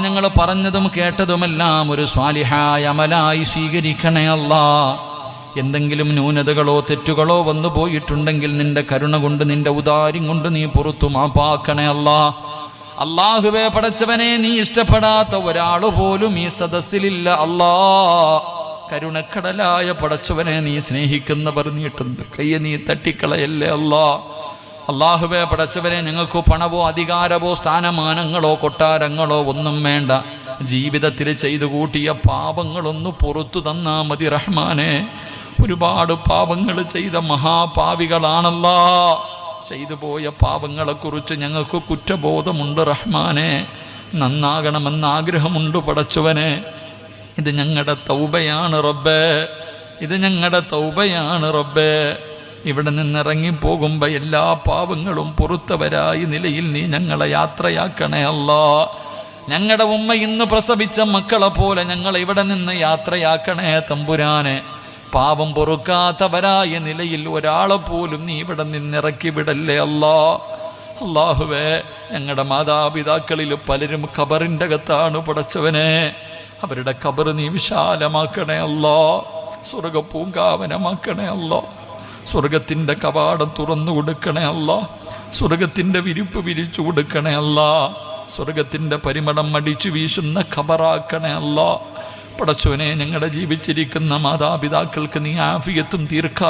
ഞങ്ങൾ പറഞ്ഞതും കേട്ടതുമെല്ലാം ഒരു സ്വാലിഹായ അമലായി സ്വീകരിക്കണേ അല്ലാ. എന്തെങ്കിലും ന്യൂനതകളോ തെറ്റുകളോ വന്നു പോയിട്ടുണ്ടെങ്കിൽ നിന്റെ കരുണ കൊണ്ട് നിന്റെ ഉദാര്യം കൊണ്ട് നീ പുറത്തു മാപ്പാക്കണേ അല്ല. അള്ളാഹുവെ പടച്ചവനെ നീ ഇഷ്ടപ്പെടാത്ത ഒരാൾ പോലും ഈ സദസ്സിലില്ല അല്ലാ. കരുണക്കടലായ പടച്ചവനെ നീ സ്നേഹിക്കുന്നവർ നീട്ടുന്നു കയ്യെ നീ തട്ടിക്കളയല്ലേ അല്ലാ. അള്ളാഹുവെ പടച്ചവനെ ഞങ്ങൾക്ക് പണവോ അധികാരമോ സ്ഥാനമാനങ്ങളോ കൊട്ടാരങ്ങളോ ഒന്നും വേണ്ട. ജീവിതത്തിൽ ചെയ്തു കൂട്ടിയ പാപങ്ങളൊന്ന് പുറത്തു തന്നാ മതി റഹ്മാനെ. ഒരുപാട് പാപങ്ങൾ ചെയ്ത മഹാപാവികളാണല്ലോ. ചെയ്തു പോയ പാപങ്ങളെക്കുറിച്ച് ഞങ്ങൾക്ക് കുറ്റബോധമുണ്ട് റഹ്മാനെ. നന്നാകണമെന്ന് ആഗ്രഹമുണ്ട് പടച്ചവനെ. ഇത് ഞങ്ങളുടെ തൗബയാണ് റബ്ബേ. ഇത് ഞങ്ങളുടെ തൗബയാണ് റബ്ബേ. ഇവിടെ നിന്നിറങ്ങി പോകുമ്പോൾ എല്ലാ പാവങ്ങളും പുറത്തവരായി നിലയിൽ നീ ഞങ്ങളെ യാത്രയാക്കണേ അല്ലാ. ഞങ്ങളുടെ ഉമ്മ ഇന്ന് പ്രസവിച്ച മക്കളെ പോലെ ഞങ്ങൾ ഇവിടെ നിന്ന് യാത്രയാക്കണേ തമ്പുരാനെ. പാവം പൊറുക്കാത്തവരായ നിലയിൽ ഒരാളെ പോലും നീ ഇവിടെ നിന്നിറക്കി വിടല്ലേ അല്ലാ. അള്ളാഹുവേ ഞങ്ങളുടെ മാതാപിതാക്കളിൽ പലരും ഖബറിന്റെ അകത്താണ് പടച്ചവനെ. അവരുടെ ഖബർ നീ വിശാലമാക്കണേ അല്ലോ. സ്വർഗ പൂങ്കാവനമാക്കണേ അല്ലോ. സ്വർഗത്തിന്റെ കവാടം തുറന്നു കൊടുക്കണേ അല്ല. സ്വർഗത്തിന്റെ വിരിപ്പ് വിരിച്ചു കൊടുക്കണേ അല്ല. സ്വർഗത്തിന്റെ പരിമളം അടിച്ചു വീശുന്ന ഖബറാക്കണേ അല്ല. പടച്ചോനെ ഞങ്ങളുടെ ജീവിച്ചിരിക്കുന്ന മാതാപിതാക്കൾക്ക് നീ ആഫിയത്തും ദീർഘ